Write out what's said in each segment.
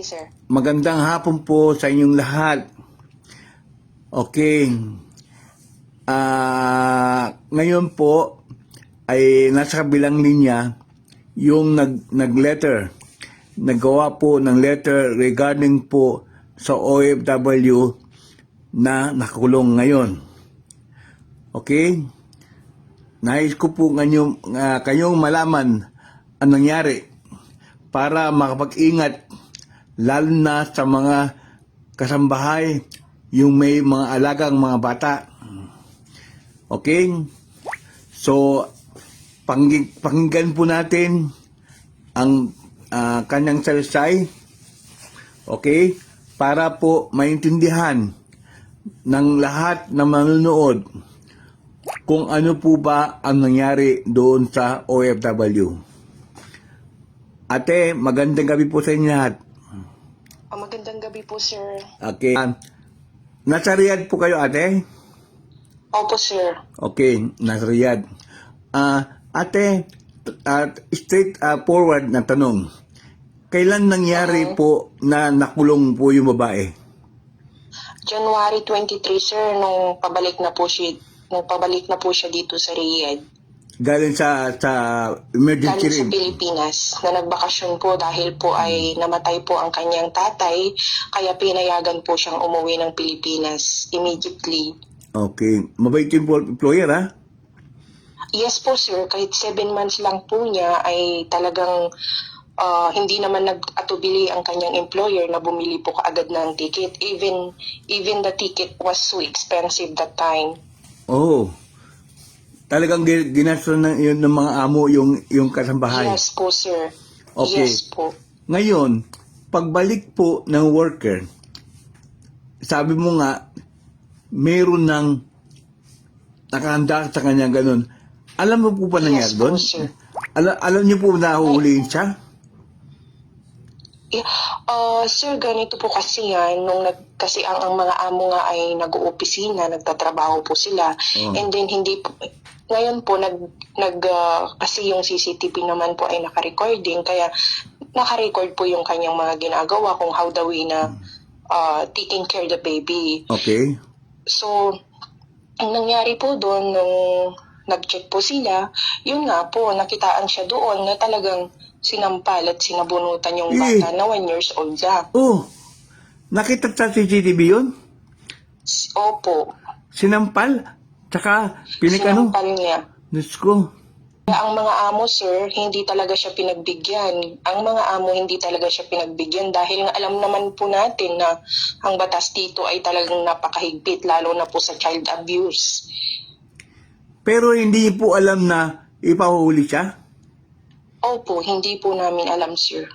Sige, sir. Magandang hapon po sa inyong lahat. Okay. Ah, ngayon po ay nasa kabilang linya yung nag nag-letter. Nagawa po ng letter regarding po sa OFW na nakulong ngayon. Okay? Nais ko po ngayong, ah, kayong malaman ang nangyari para makapag-ingat lalo na sa mga kasambahay yung may mga alagang mga bata. Okay? So, panggi- pakinggan po natin ang ah, kanyang salisay. Okay? Para po maintindihan ng lahat na manunood kung ano po ba ang nangyari doon sa OFW. Ate, magandang gabi po sa inyo lahat. Ah, magandang gabi po, sir. Okay. Um, nasa Riyadh po kayo, ate? Opo, sir. Okay, nasa Riyadh. Ah, ate, t- ah, straight ah, forward na tanong. Kailan nangyari po na nakulong po yung babae? January 23, sir, nung pabalik na po siya, nung pabalik na po siya dito sa Riyadh. Galing sa sa emergency Galing sa room. Pilipinas na nagbakasyon po dahil po ay namatay po ang kanyang tatay kaya pinayagan po siyang umuwi ng Pilipinas immediately. Okay. Mabait yung po- employer, ha? Yes po sir, kahit seven months lang po niya ay talagang ah, hindi naman nag-atubili ang kanyang employer na bumili po kaagad ng ticket. Even even the ticket was so expensive that time. Oo. Talagang gi- ginastos ng, yun ng mga amo yung, yung kasambahay. Yes po sir. Okay. Yes po. Ngayon, pagbalik po ng worker, sabi mo nga, meron ng nakahanda sa kanya ganun. Alam mo po ba nangyari Yes doon? sir. Alam, alam niyo po na huhulihin siya? Ah, sir, ganito po kasi yan, nung nag, kasi ang, ang mga amo nga ay nag-oopisina, nagtatrabaho po sila, Oh. and then hindi po, ngayon po, nag, nag, ah, kasi yung CCTV naman po ay naka-recording, kaya naka-record po yung kanyang mga ginagawa kung how the way na ah, taking care the baby. Okay. So, ang nangyari po doon nung nag-check po sila, yun nga po, nakitaan siya doon na talagang sinampal at sinabunutan yung Eh. bata na one years old siya. Oh, nakita sa CCTV yun? Opo, Sinampal? Tsaka sinampal niya. Diyos ko. Kaya ang mga amo, sir, hindi talaga siya pinagbigyan. Ang mga amo, hindi talaga siya pinagbigyan dahil nga alam naman po natin na ang batas dito ay talagang napakahigpit, lalo na po sa child abuse. Pero hindi po alam na ipahuhuli siya? Opo, hindi po namin alam, sir.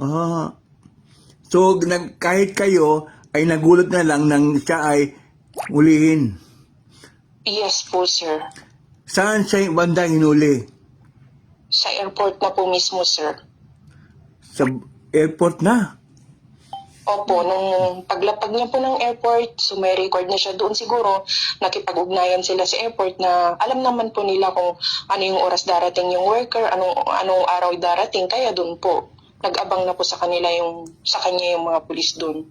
Ah. So, nag, kahit kayo ay nagulat na lang nang siya ay ulihin. Yes po, sir. Saan siya yung banda hinuli? Sa airport na po mismo, sir. Sa airport na. Opo, nung paglapag niya po ng airport, so may record na siya doon siguro, nakipag-ugnayan sila sa airport na alam naman po nila kung ano yung oras darating yung worker, anong, anong araw darating, kaya doon po. Nag-abang na po sa kanila yung, sa kanya yung mga pulis doon.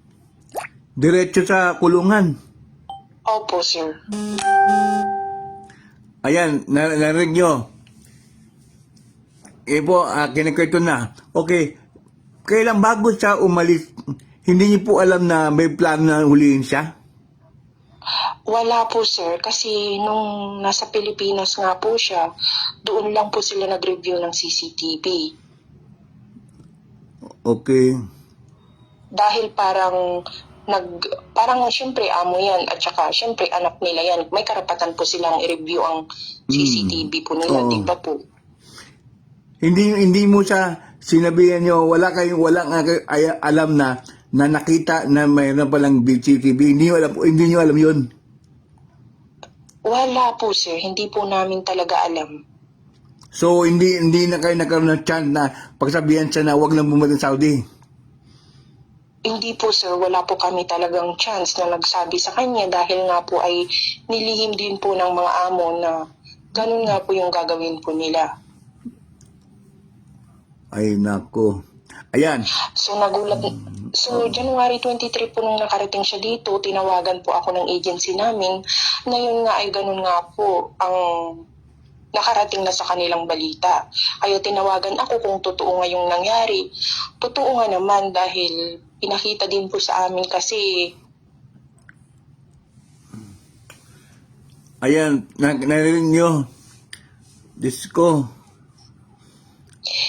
Diretso sa kulungan. Opo, sir. Ayan, nar- narinig nyo. Eh po, uh, kinikwento na. Okay, kailan bago siya umalis, hindi niyo po alam na may plano na hulihin siya? Wala po, sir, kasi nung nasa Pilipinas nga po siya, doon lang po sila nag-review ng CCTV. Okay. dahil parang nag parang syempre amo yan at saka syempre anak nila yan may karapatan po silang i-review ang CCTV po nila Oo. di ba po Hindi hindi mo siya sinabihan niyo wala kayong wala nga kayo ay, alam na na nakita na mayroon palang BCTV. Hindi niyo alam hindi niyo alam 'yun. wala po sir hindi po namin talaga alam So hindi hindi na kayo nagkaroon ng chance na pagsabihan siya na wag lang bumalik sa Saudi. Hindi po sir wala po kami talagang chance na nagsabi sa kanya dahil nga po ay nilihim din po ng mga amo na ganun nga po yung gagawin po nila Ay nako. Ayan. So nagulat, so January 23 po nung nakarating siya dito, tinawagan po ako ng agency namin na yun nga ay ganun nga po ang nakarating na sa kanilang balita. Kaya tinawagan ako kung totoo nga yung nangyari. Totoo nga naman dahil pinakita din po sa amin kasi Ayan, na, narinig nyo. Disco.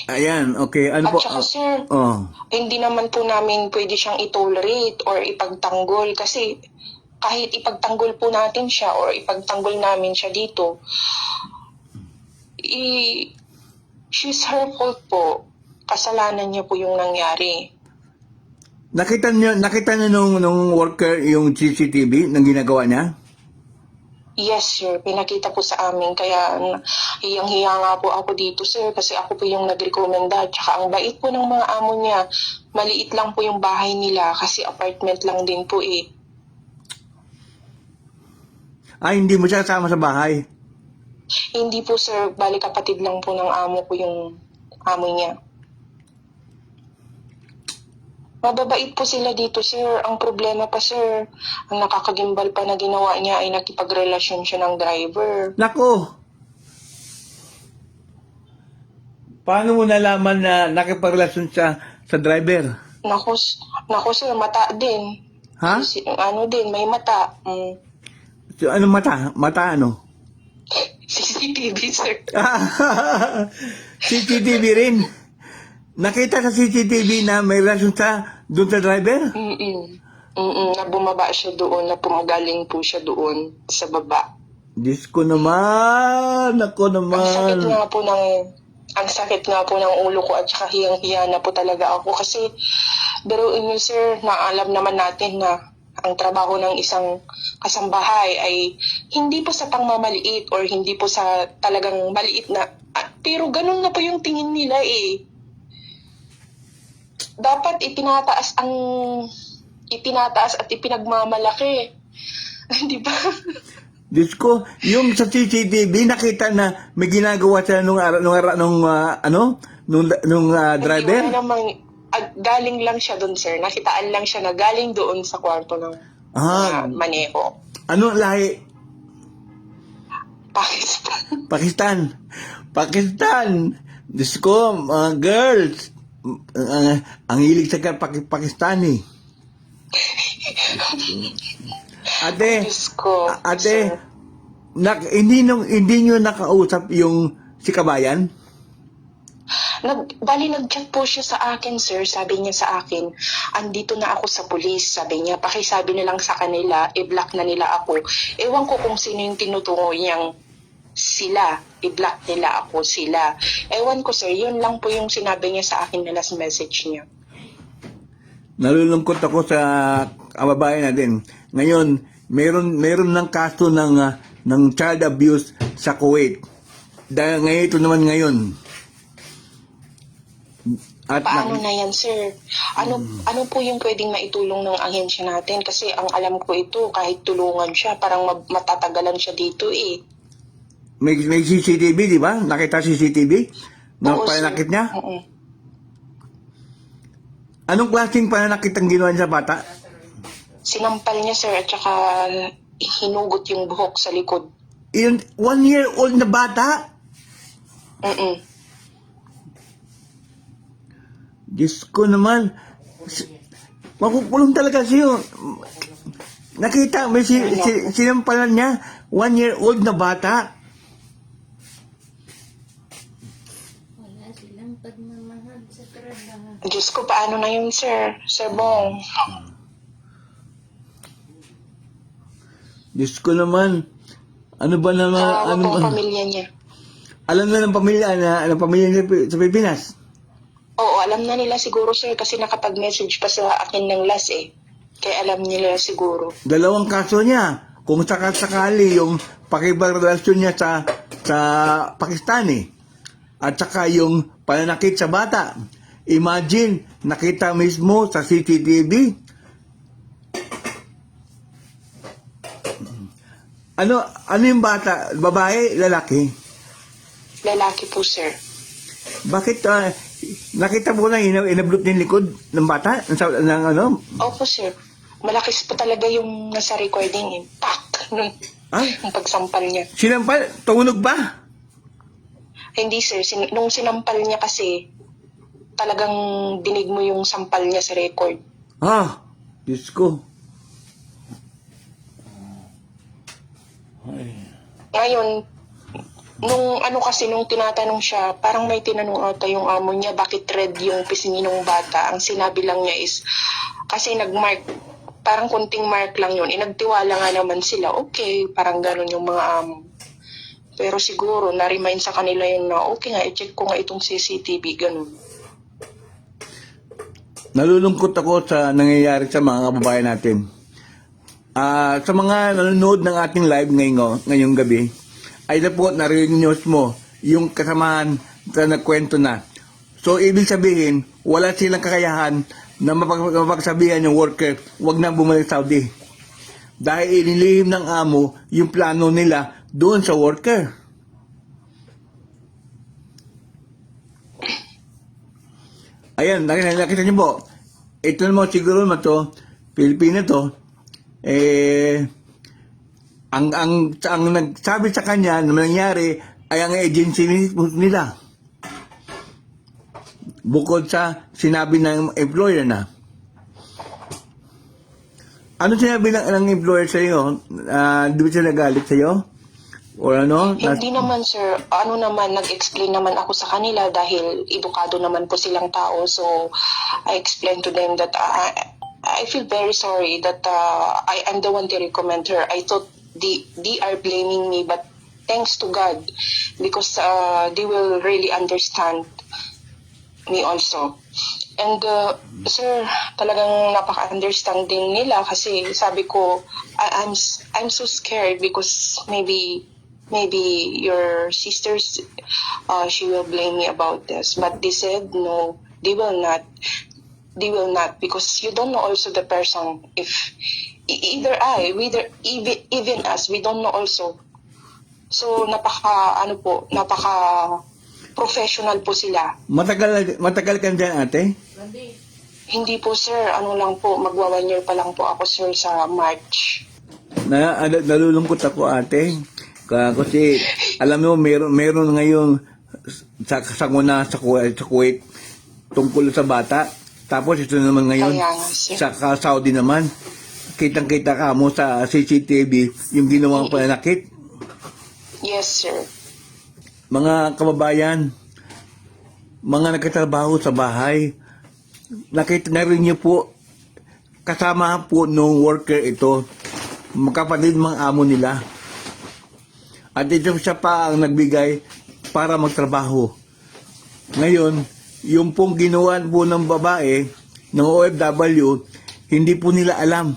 Ayan, okay. Ano at po? saka sir, Oh. hindi naman po namin pwede siyang itolerate or ipagtanggol kasi kahit ipagtanggol po natin siya or ipagtanggol namin siya dito, i she's her fault po. Kasalanan niya po yung nangyari. Nakita niyo, nakita niyo nung, nung worker yung CCTV ng ginagawa niya? Yes, sir. Pinakita po sa amin. Kaya hiyang-hiya nga po ako dito, sir. Kasi ako po yung nag-recommenda. Tsaka ang bait po ng mga amo niya. Maliit lang po yung bahay nila kasi apartment lang din po eh. Ay, hindi mo siya kasama sa bahay. Hindi po sir, bali kapatid lang po ng amo ko yung amo niya. Mababait po sila dito sir. Ang problema pa sir, ang nakakagimbal pa na ginawa niya ay nakipagrelasyon siya ng driver. Nako! Paano mo nalaman na nakipagrelasyon siya sa driver? Naku, s- naku sir, mata din. Ha? Si- ano din, may mata. Mm. So, ano mata? Mata ano? CCTV sir. CCTV rin. Nakita sa CCTV na may relasyon sa doon sa driver? Mm-mm. Mm-mm, na bumaba siya doon, na pumagaling po siya doon sa baba. Diyos ko naman! Ako Ang sakit naman! nga po ng ang sakit nga po ng ulo ko at saka hiyang-hiya na po talaga ako kasi biruin niyo sir, naalam naman natin na ang trabaho ng isang kasambahay ay hindi po sa pangmamaliit or hindi po sa talagang maliit na at, pero ganun na po yung tingin nila eh. Dapat itinataas ang itinataas at ipinagmamalaki. Di ba? Diyos ko, yung sa CCTV, nakita na may ginagawa siya nung, ara- nung, ara- nung ah, ano? Nung, nung Hindi driver? wala namang, ah, galing lang siya doon, sir. Nakitaan lang siya na galing doon sa kwarto ng Ah, ah, maneho. ano lahi? Pakistan. Pakistan. Pakistan. Diyos ko, mga girls. Ang ang hilig sa Pak- Pakistani. Ate, ko. ate, nak, hindi, nung, hindi nyo nakausap yung si Kabayan? Nag, bali, nag-chat po siya sa akin, sir. Sabi niya sa akin, andito na ako sa pulis. Sabi niya, pakisabi na lang sa kanila, i-block na nila ako. Ewan ko kung sino yung tinutungo niyang sila. I-block nila ako, sila. Ewan ko, sir. Yun lang po yung sinabi niya sa akin na last message niya. Nalulungkot ako sa kababayan natin. Ngayon, meron meron ng kaso ng ah, ng child abuse sa Kuwait. Dahil ngayon ito naman ngayon. At Paano nak- na yan, sir? Ano ano po yung pwedeng maitulong ng ahensya natin? Kasi ang alam ko ito, kahit tulungan siya, parang matatagalan siya dito eh. May, may CCTV, di ba? Nakita CCTV? Na Oo, sir. pananakit niya? Oo. Anong klaseng pananakit ang ginawa niya sa bata? Sinampal niya, sir, at saka hinugot yung buhok sa likod. Yun, one year old na bata? Mm-mm. Diyos ko naman. S- Makukulong talaga siya. Nakita, may si, si, sinampalan niya, one year old na bata. Wala silang pagmamahal sa trabaho. Diyos ko, paano na yun, sir? Sir Bong. Diyos ko naman. Ano ba naman, Kawawa ano po ang ba? pamilya niya. Alam na ng pamilya na, ng pamilya niya sa Pilipinas. Oo, alam na nila siguro, sir, kasi nakapag-message pa sa akin ng last eh. Kaya alam nila siguro. Dalawang kaso niya. Kung sakasakali yung pakibagrelasyon niya sa sa Pakistani at saka yung pananakit sa bata. Imagine, nakita mismo sa CCTV. Ano ano yung bata? Babae, lalaki? Lalaki po, sir. Bakit ah, Nakita mo na ina inablot yung likod ng bata? Ng, ng ano? Opo, sir. Malakis po talaga yung nasa recording eh. Pak! Nung, Ah? yung pagsampal niya. Sinampal? Tumunog ba? Hindi, sir. Sin- nung sinampal niya kasi, talagang dinig mo yung sampal niya sa record. Ah, Diyos ko. Ngayon, nung ano kasi, nung tinatanong siya, parang may tinanong ata yung amo niya, bakit red yung pisngi ng bata. Ang sinabi lang niya is, kasi nagmark, parang kunting mark lang yun. Inagtiwala nga naman sila, okay, parang ganun yung mga amo. Pero siguro, na-remind sa kanila yun na, okay nga, i-check ko nga itong CCTV, ganun. Nalulungkot ako sa nangyayari sa mga kababayan natin. Ah, sa mga nanonood ng ating live ngayon, ngayong gabi, ay na po narinig news mo yung kasamahan na nagkwento na. So, ibig sabihin, wala silang kakayahan na mapag- mapagsabihan yung worker, wag na bumalik Saudi. Dahil inilihim ng amo yung plano nila doon sa worker. Ayan, nakita, niyo po. Ito naman siguro naman to, Pilipino to, eh, ang, ang, ang nagsabi sa kanya na nangyari ay ang agency ni- nila. Bukod sa sinabi ng employer na. Ano sinabi ng, ng employer sa iyo? Ah, di ba siya nagalit sa iyo? O ano? Hindi naman sir, ano naman, nag-explain naman ako sa kanila dahil edukado naman po silang tao. So, I explained to them that uh, I feel very sorry that uh, I am the one to recommend her. I thought they, they are blaming me but thanks to God because uh, they will really understand me also. And uh, sir, talagang napaka-understanding nila kasi sabi ko, I- I'm I'm so scared because maybe maybe your sisters uh, she will blame me about this. But they said no, they will not. They will not because you don't know also the person if e- either I, whether even even us, we don't know also. So napaka ano po, napaka professional po sila. matagal, matagal ka dyan, ate? Hindi po sir, ano lang po, magwa one year pa lang po ako sir sa March. Na, na- nalulungkot ako ate. Ka- Kasi alam mo meron meron ngayon sa sa una sa Kuwait, sa Kuwait tungkol sa bata. Tapos ito naman ngayon sa Saudi naman. Kitang-kita ka mo sa CCTV yung ginawang pananakit. Yes sir. Mga kababayan, mga nagkatrabaho sa bahay, nakita na rin niyo po, kasama po nung worker ito, magkapatid mga amo nila. At ito siya pa ang nagbigay para magtrabaho. Ngayon, yung pong ginawa po ng babae, ng OFW, hindi po nila alam.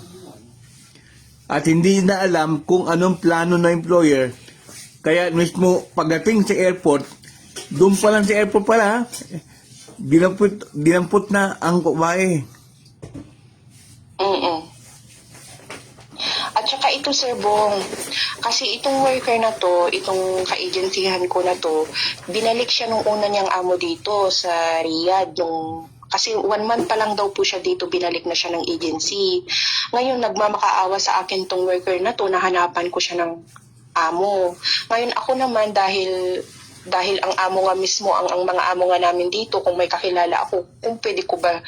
At hindi na alam kung anong plano ng employer kaya mismo pagdating sa airport, doon pa lang sa airport pala, dinampot, dinampot na ang babae. Mm At saka ito Sir Bong, kasi itong worker na to, itong ka-agencyhan ko na to, binalik siya nung una niyang amo dito sa Riyadh, yung kasi one month pa lang daw po siya dito, binalik na siya ng agency. Ngayon, nagmamakaawa sa akin tong worker na to, nahanapan ko siya ng amo. Ngayon, ako naman, dahil dahil ang amo nga mismo, ang, ang mga amo nga namin dito, kung may kakilala ako, kung pwede ko ba,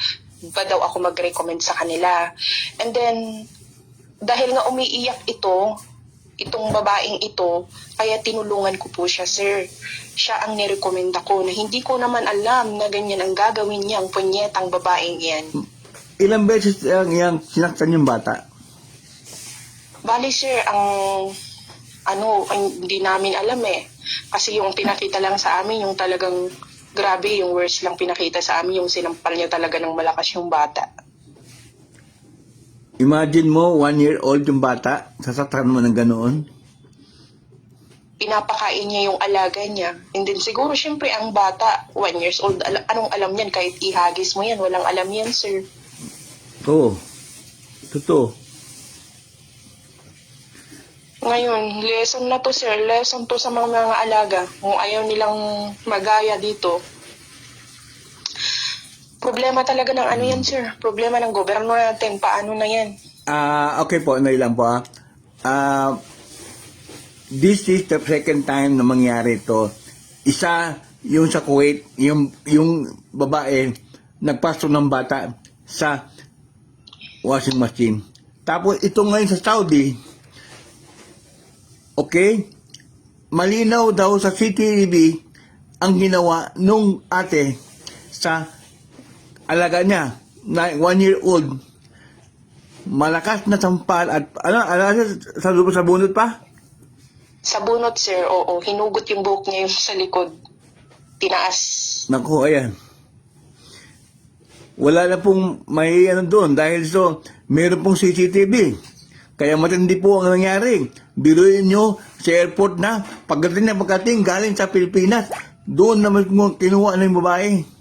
ba daw ako mag-recommend sa kanila. And then, dahil nga umiiyak ito, itong babaeng ito, kaya tinulungan ko po siya, sir. Siya ang nirekomenda ko na hindi ko naman alam na ganyan ang gagawin niya, ang punyetang babaeng yan. Ilang beses ang iyang sinaktan yung bata? Bali, sir, ang ano, ang hindi namin alam eh. Kasi yung pinakita lang sa amin, yung talagang grabe, yung worst lang pinakita sa amin, yung sinampal niya talaga ng malakas yung bata. Imagine mo, one year old yung bata, sasaktan mo ng ganoon. pinapakain niya yung alaga niya. And then siguro syempre ang bata, one years old, al- anong alam niyan? Kahit ihagis mo yan, walang alam yan, sir. Oo. Totoo. Ngayon, lesson na to, sir. Lesson to sa mga mga alaga. Kung ayaw nilang magaya dito, Problema talaga ng ano yan, sir. Problema ng gobyerno natin. Paano na yan? Ah, okay po, na lang po ah. Ah, this is the second time na mangyari ito. Isa, yung sa Kuwait, yung, yung babae, nagpasok ng bata sa washing machine. Tapos ito ngayon sa Saudi, okay, malinaw daw sa CCTV ang ginawa nung ate sa alaga niya na one year old malakas na sampal at ano, ano sa, sa bunot pa? Sa bunot, sir, oo. Hinugot yung buhok niya yung sa likod. Tinaas. Naku, ayan. Wala na pong may ano doon dahil so meron pong CCTV. Kaya matindi po ang nangyari. Biruin nyo sa airport na pagdating na pagdating galing sa Pilipinas. Doon naman kinuha na yung babae.